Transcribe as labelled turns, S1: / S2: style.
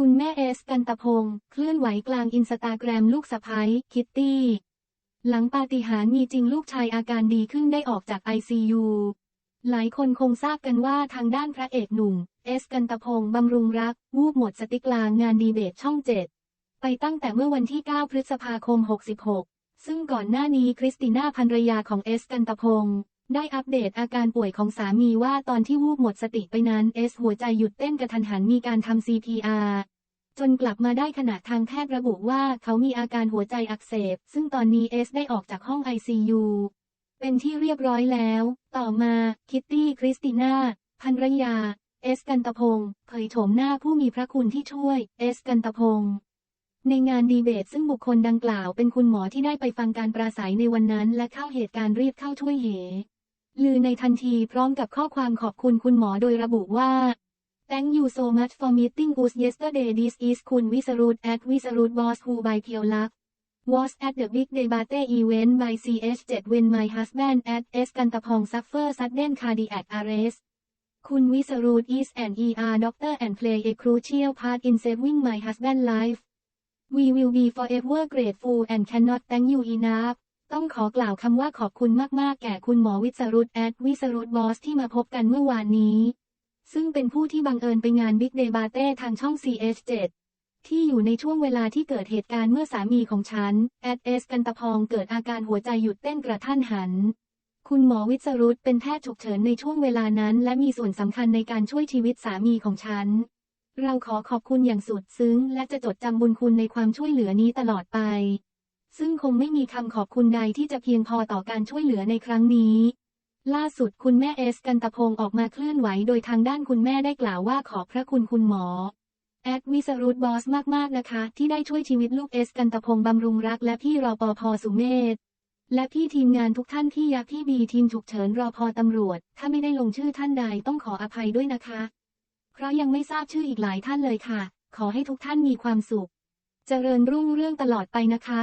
S1: คุณแม่เอสกันตพงศ์เคลื่อนไหวกลางอินสตาแกรมลูกสะพ้ยคิตตี้ หลังปาฏิหาริย์มีจริงลูกชายอาการดีขึ้นได้ออกจาก ICU หลายคนคงทราบกันว่าทางด้านพระเอกหนุ่ม เอสกันตพงศ์บำรุงรัก วูบหมดสติกลางงานดีเบตช่องเจ็ดไปตั้งแต่เมื่อวันที่ 9 พฤษภาคม 66 ซึ่งก่อนหน้านี้คริสติน่าภรรยาของเอสกันตพงศ์ ได้อัปเดตอาการป่วยของสามีว่าตอนที่วูบหมดสติไปนั้นเอสหัวใจหยุดเต้นกระทันหันมีการทำ CPR จนกลับมาได้ขณะทางแพทย์ระบุว่าเขามีอาการหัวใจอักเสบ ซึ่งตอนนี้เอสได้ออกจากห้อง ICU เป็นที่เรียบร้อยแล้ว ต่อมา คิตตี้คริสติน่าภรรยา เอสกันตพงศ์เผยโฉมหน้าผู้มีพระคุณที่ช่วย เอสกันตพงศ์ในงานดีเบตซึ่งบุคคลดังกล่าวเป็นคุณหมอที่ได้ไปฟังการปราศัยในวันนั้น และเข้าเหตุการณ์รีบเข้าช่วยเห ลือในทันทีพร้อมกับข้อความขอบคุณคุณหมอโดยระบุว่า Thank you so much for meeting us yesterday. This is Kun Visarut at Visarut was who by Pure Luck. Was at the big debate event by CH7 when my husband at Eskantapong suffer sudden cardiac arrest. Kun Visarut is an ER doctor and play a crucial part in saving my husband's life. We will be forever grateful and cannot thank you enough. ต้องขอกล่าวคำว่าขอบคุณมาก ๆ แก่คุณหมอวิสรุตแอดวิสรุตบอสที่มาพบกันเมื่อวานนี้ ซึ่งเป็นผู้ที่บังเอิญไปงานบิ๊กเดบาเต้ทางช่อง CH7 ที่อยู่ในช่วงเวลาที่เกิดเหตุการณ์เมื่อสามีของฉัน แอดเอสกันตะพองเกิดอาการหัวใจหยุดเต้นกระทันหัน คุณหมอวิสรุตเป็นแพทย์ฉุกเฉินในช่วงเวลานั้น และมีส่วนสำคัญในการช่วยชีวิตสามีของฉัน เราขอขอบคุณอย่างสุดซึ้ง และจะจดจำบุญคุณในความช่วยเหลือนี้ตลอดไป ซึ่งคงไม่มีคำขอบคุณใดที่จะเพียงพอต่อการช่วยเหลือในครั้งนี้ ล่าสุดคุณแม่เอสกันตะพงศ์ออกมาเคลื่อนไหวโดยทางด้านคุณแม่ได้กล่าวว่าขอบพระคุณคุณหมอ แอดวิสรุตบอสมากๆนะคะ ที่ได้ช่วยชีวิตลูกเอสกันตะพงศ์บำรุงรักและพี่รอปภสุเมธและพี่ทีมงานทุกท่านที่ยักพี่บีทีมฉุกเฉินรอพอตำรวจ ถ้าไม่ได้ลงชื่อท่านใดต้องขออภัยด้วยนะคะ เพราะยังไม่ทราบชื่ออีกหลายท่านเลยค่ะ ขอให้ทุกท่านมีความสุขเจริญรุ่งเรื่องตลอดไปนะคะ